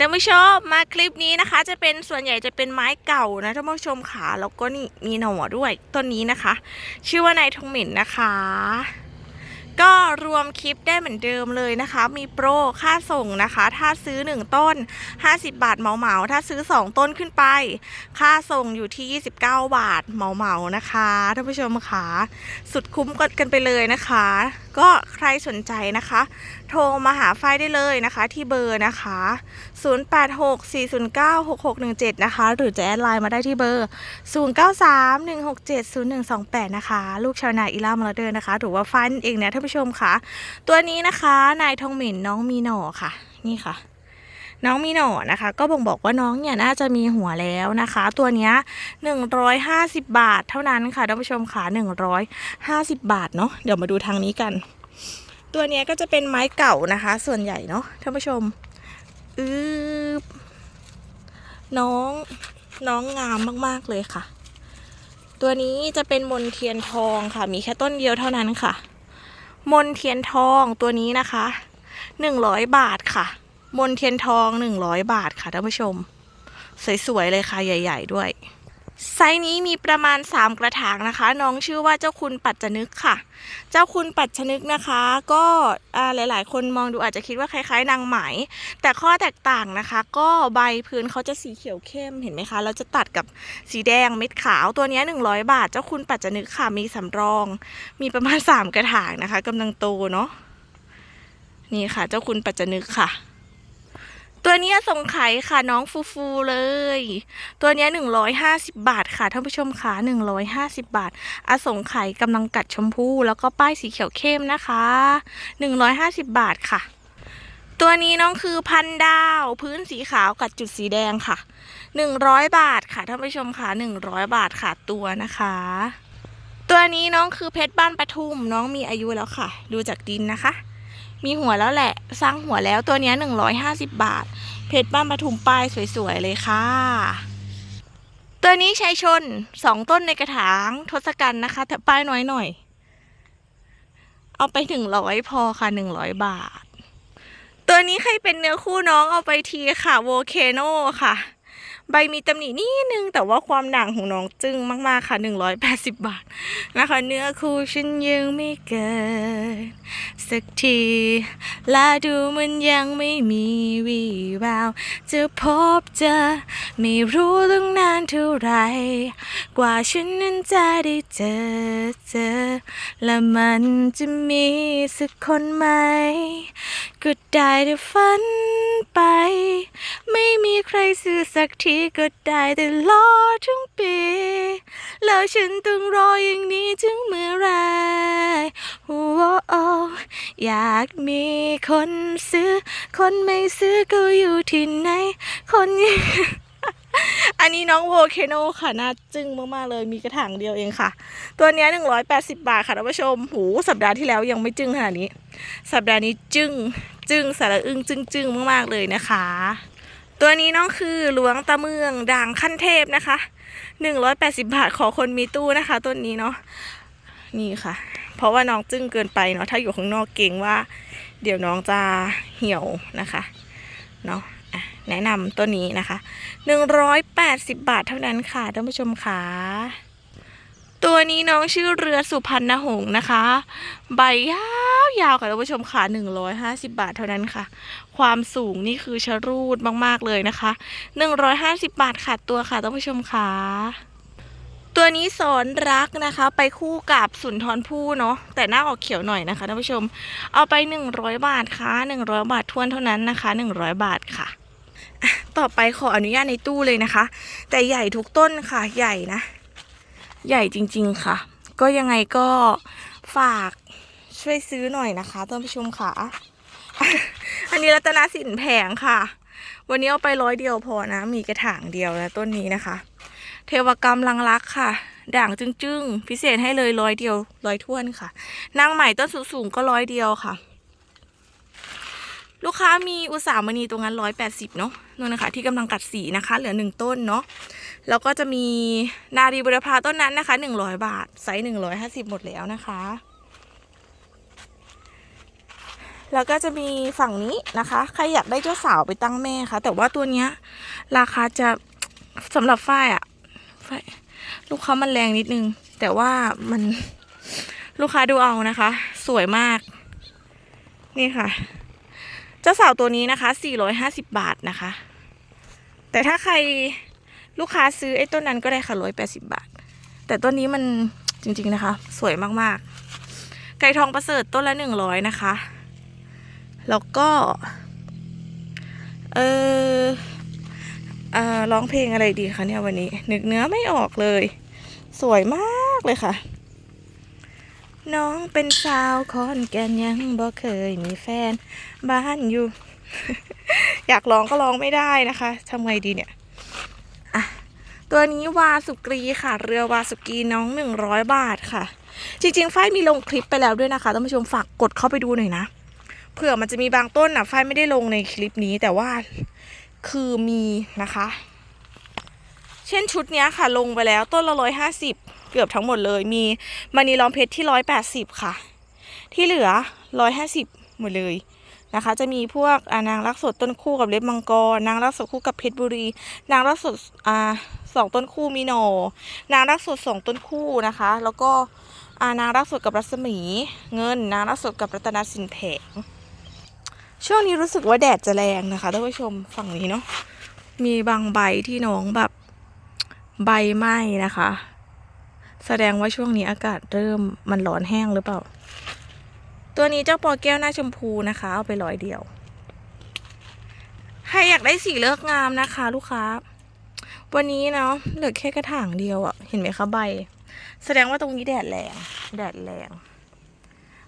ท่านผู้ชมมาคลิปนี้นะคะ จะเป็นส่วนใหญ่จะเป็นไม้เก่านะท่านผู้ชมค่ะแล้วก็นี่มีหน่อด้วยต้นนี้นะคะ ชื่อว่านายทงหมิ่นนะคะ ก็รวมคลิปได้เหมือนเดิมเลยนะคะ มีโปรค่าส่งนะคะ ถ้าซื้อ 1 ต้น 50 บาทเหมาเหมาถ้าซื้อ 2 ต้นขึ้นไป ค่าส่งอยู่ที่ 29 บาทเหมาเหมานะคะท่านผู้ชมค่ะสุดคุ้มกันไปเลยนะคะ ก็ใครสนใจนะคะ โทรมาหาไฟได้เลยนะคะ ที่เบอร์นะคะ 0864096617 นะคะ หรือจะแอดไลน์มาได้ที่เบอร์ 0931670128 นะคะ ลูกชาวนาอีล่ามลเดอร์นะคะ หรือว่าฟันเองนะท่านผู้ชมค่ะ ตัวนี้นะคะ นายทองหมิ่นน้องมีหน่อค่ะ นี่ค่ะ น้องมีหนอนะคะ ก็บ่งบอกว่าน้องเนี่ยน่าจะมีหัวแล้วนะคะ ตัวเนี้ย150 บาทเท่านั้นค่ะท่านผู้ชมค่ะ150 บาทเนาะเดี๋ยวมาดูทางนี้กัน ตัวเนี้ยก็จะเป็นไม้เก่านะคะ ส่วนใหญ่เนาะท่านผู้ชมอืบน้องน้องงามมากๆเลยค่ะ ตัวนี้จะเป็นมนเทียนทองค่ะ มีแค่ต้นเดียวเท่านั้นค่ะ มนเทียนทองตัวนี้นะคะหนึ่งร้อยบาทค่ะ มนเทียนทองหนึ่งร้อยบาทค่ะท่านผู้ชม สวยๆเลยค่ะใหญ่ ๆ ด้วย ไซส์นี้มีประมาณ 3 กระถางนะคะ น้องชื่อว่าเจ้าคุณปัจจนึกค่ะ เจ้าคุณปัจจนึกนะคะ ก็หลายๆ คนมองดูอาจจะคิดว่าคล้ายๆ นางไหม แต่ข้อแตกต่างนะคะ ก็ใบพื้นเขาจะสีเขียวเข้มเห็นไหมคะเราจะตัดกับสีแดงเม็ดขาวตัวนี้ 100 บาท เจ้าคุณปัจจนึกค่ะมีสำรอง มีประมาณ 3 กระถางนะคะกำลังโตเนาะนี่ค่ะ เจ้าคุณปัจจนึกค่ะ ตัวนี้ส่งไข่ค่ะน้องฟูฟูเลย ตัวนี้หนึ่งร้อย150บาทค่ะท่านผู้ชมค่ะ150บาทอส่งไข่กำลังกัดชมพูแล้วก็ป้ายสีเขียวเข้มนะคะ150บาทค่ะ ตัวนี้น้องคือพันดาวพื้นสีขาวกัดจุดสีแดงค่ะ100บาทค่ะท่านผู้ชมค่ะ100บาทค่ะตัวนะคะตัวนี้น้องคือเพชรบ้านปทุมน้องมีอายุแล้วค่ะ ดูจากดินนะคะ มีหัวแล้วแหละ สร้างหัวแล้วตัวนี้ย150 บาท เพชรบ้านปทุมป้ายสวยๆ เลยค่ะ ตัวนี้ชัยชนสองต้นในกระถางทศกัณฐ์นะคะ แต่ป้ายน้อยหน่อย เอาไปถึงร้อยพอค่ะหนึ่งร้อยบาท ตัวนี้ใครเป็นเนื้อคู่น้องเอาไปทีค่ะโวเคโนค่ะ ใบมีตำหนินิดนึง แต่ว่าความด่างของน้องจึ้งมาก ๆ ค่ะ 180 บาทนะคะ เนื้อคู่ฉันยังไม่เกิด สักที และดูมันยังไม่มีวี่แววจะพบเจอ ไม่รู้ต้องนานเท่าไร กว่าฉันนั้นจะได้เจอเจอ และมันจะมีสักคนไหมก็ได้แต่ฝันไป ไม่มีใครซื้อสักทีก็ได้แต่รอทั้งปี แล้วฉันต้องรออย่างนี้ถึงเมื่อ อยากมีคนซื้อ คนไม่ซื้อก็อยู่ที่ไหน คนยังอันนี้น้องโวเคโนค่ะน่าจึ้งมากๆเลยมีกระถางเดียวเองค่ะ ตัวนี้ย180บาทค่ะท่านผู้ชมหูสัปดาห์ที่แล้วยังไม่จึ้งขนาดนี้ สัปดาห์นี้จึ้งจึ้งสารอึ้งจึ้งจึ้งมากๆเลยนะคะ ตัวนี้น้องคือหลวงตาเมืองด่างขั้นเทพนะคะ180บาทขอคนมีตู้นะคะ ต้นนี้เนาะนี่ค่ะ เพราะว่าน้องจึ้งเกินไปเนาะถ้าอยู่ข้างนอกเก่งว่า เดี๋ยวน้องจะเหี่ยวนะคะเนาะแนะนำตัวนี้นะคะ 180 บาทเท่านั้นค่ะท่านผู้ชมค่ะตัวนี้น้องชื่อเรือสุพรรณหงส์นะคะ ใบยาวยาวค่ะท่านผู้ชมค่ะ150 บาทเท่านั้นค่ะ ความสูงนี่คือชะรูดมาก ๆ เลยนะคะ 150 บาทค่ะตัวค่ะท่านผู้ชมค่ะ ตัวนี้สอนรักนะคะ ไปคู่กับสุนทรภู่เนาะแต่หน้าออกเขียวหน่อยนะคะท่านผู้ชม เอาไป 100 บาทค่ะ 100 บาททวนเท่านั้นนะคะ 100 บาทค่ะอะต่อไปขออนุญาตในตู้เลยนะคะ แต่ใหญ่ทุกต้นค่ะ ใหญ่นะ ใหญ่จริง ๆค่ะ ก็ยังไงก็ฝากช่วยซื้อหน่อยนะคะท่านผู้ชมค่ะ อันนี้รัตนสินแผงค่ะ วันนี้เอาไปร้อยเดียวพอนะ มีกระถางเดียวนะต้นนี้นะคะ เทวกรรมลังรักค่ะ ด่างจึ้งๆ พิเศษให้เลยร้อยเดียวร้อยท้วนค่ะ นางใหม่ต้นสูงๆก็ร้อยเดียวค่ะ ลูกค้ามีอุตสาหมณีตรงนั้นร้อยแปดสิบเนาะนู่นนะคะ ที่กำลังกัดสีนะคะ เหลือหนึ่งต้นเนาะแล้วก็จะมีนารีบุรพาต้นนั้นนะคะหนึ่งร้อยบาทไซส์หนึ่งร้อยห้าสิบหมดแล้วนะคะแล้วก็จะมีฝั่งนี้นะคะ ใครอยากได้เจ้าสาวไปตั้งแม่คะแต่ว่าตัวเนี้ยราคาจะสำหรับฝ้ายอะ ฝ้ายลูกค้ามันแรงนิดนึง แต่ว่ามันลูกค้าดูเอานะคะ สวยมาก นี่ค่ะ เจ้าสาวตัวนี้นะคะ 450 บาทนะคะ แต่ถ้าใครลูกค้าซื้อไอ้ต้นนั้นก็ได้ค่ะ 180 บาท แต่ต้นนี้มันจริงๆนะคะ สวยมากๆ ไก่ทองประเสริฐต้นละ 100 นะคะ แล้วก็ เออ ร้องเพลงอะไรดีคะเนี่ยวันนี้ นึกเนื้อไม่ออกเลย สวยมากเลยค่ะ น้องเป็นสาวคอนแกนยังบ่เคยมีแฟน บ้านอยู่ อยากร้องก็ร้องไม่ได้นะคะทำไงดีเนี่ยอะตัวนี้วาสุกรีค่ะ เรือวาสุกีน้องหนึ่งร้อยบาทค่ะ จริงๆ ฝ้ายมีลงคลิปไปแล้วด้วยนะคะท่านผู้ชมฝากกดเข้าไปดูหน่อยนะเผื่อมันจะมีบางต้นอะฝ้ายไม่ได้ลงในคลิปนี้แต่ว่า คือมีนะคะ เช่นชุดนี้ค่ะลงไปแล้วต้นละร้อยห้าสิบเกือบทั้งหมดเลยมีมานีล้อมเพชรที่ร้อยแปดสิบค่ะ ที่เหลือร้อยห้าสิบหมดเลยนะคะ จะมีพวกอานางรักสดต้นคู่กับเล็บมังกร นางรักสดคู่กับเพชรบุรี นางรักสดอ่าสองต้นคู่มีหนนางรักสดสองต้นคู่นะคะ แล้วก็อานางรักสดกับรัศมีเงิน นางรักสดกับรัตนสินแผง ช่วงนี้รู้สึกว่าแดดจะแรงนะคะท่านผู้ชมฝั่งนี้เนาะมีบางใบที่น้องแบบใบไหม้นะคะ แสดงว่าช่วงนี้อากาศเริ่มมันร้อนแห้งหรือเปล่า ตัวนี้เจ้าปอแก้วหน้าชมพูนะคะ เอาไปร้อยเดียวใครอยากได้สีเลิกงามนะคะ ลูกค้า วันนี้เนาะเหลือแค่กระถางเดียวอะเห็นไหมคะใบ แสดงว่าตรงนี้แดดแรง แดดแรง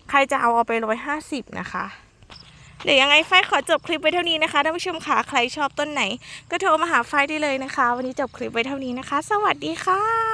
ใครจะเอาเอาไปร้อยห้าสิบนะคะ เดี๋ยวยังไงไฟขอจบคลิปไว้เท่านี้นะคะท่านผู้ชมค่ะใครชอบต้นไหน ก็โทรมาหาไฟได้เลยนะคะ วันนี้จบคลิปไว้เท่านี้นะคะ สวัสดีค่ะ